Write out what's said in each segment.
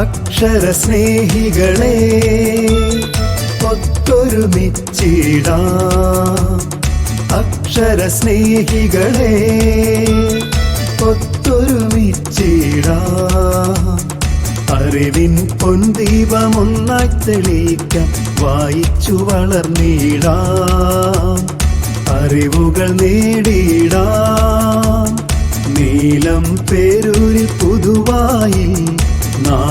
അക്ഷര സ്നേഹികളെ ഒത്തൊരുമിച്ചിടാം. അക്ഷര സ്നേഹികളെ ഒത്തൊരുമിച്ചിടാം. അറിവിൻ പൊന്തീപമൊന്നായി വായിച്ചു വളർന്നിടാം. അറിവുകൾ നേടിയിടാം. നീലം പേരൊരു പുതുവായിൽ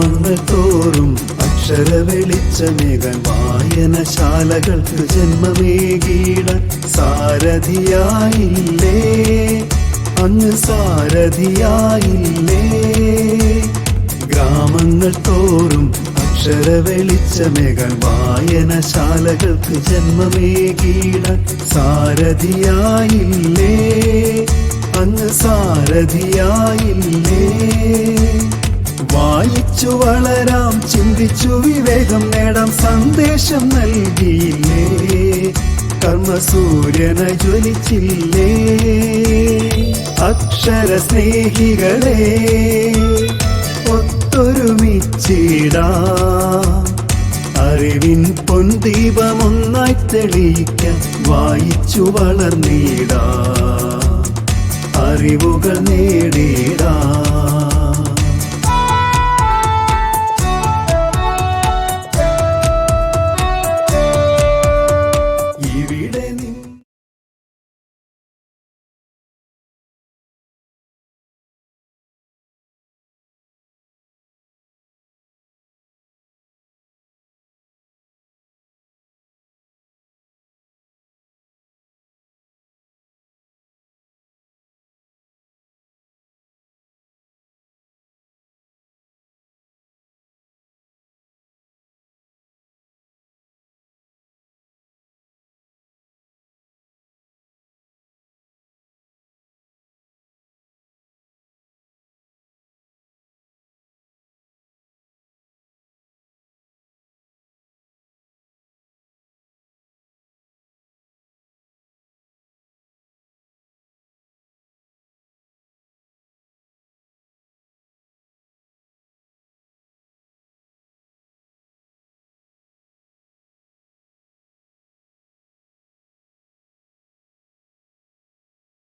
ഗ്രാമങ്ങൾ തോറും അക്ഷര വെളിച്ചമേകാൻ വായനശാലകൾക്ക് ജന്മമേകീട സാരഥിയായില്ലേ? അങ്ങ് സാരഥിയായില്ലേ? ഗ്രാമങ്ങൾ തോറും അക്ഷര വെളിച്ചമേകാൻ വായനശാലകൾക്ക് ജന്മമേകീട സാരഥിയായില്ലേ? അങ്ങ് സാരഥിയായില്ലേ വായിച്ചു വളരാം ചിന്തിച്ചു വിവേകം നേടാം സന്ദേശം നൽകിയില്ലേ? കർമ്മസൂര്യന ജ്വലിച്ചില്ലേ? അക്ഷര സ്നേഹികളെ ഒത്തൊരുമിച്ചിടാം. അറിവിൻ പൊൻദീപമൊന്നായി തെളിയിക്കാൻ വായിച്ചു വളർന്നിടാം. അറിവുകൾ നേടിടാം.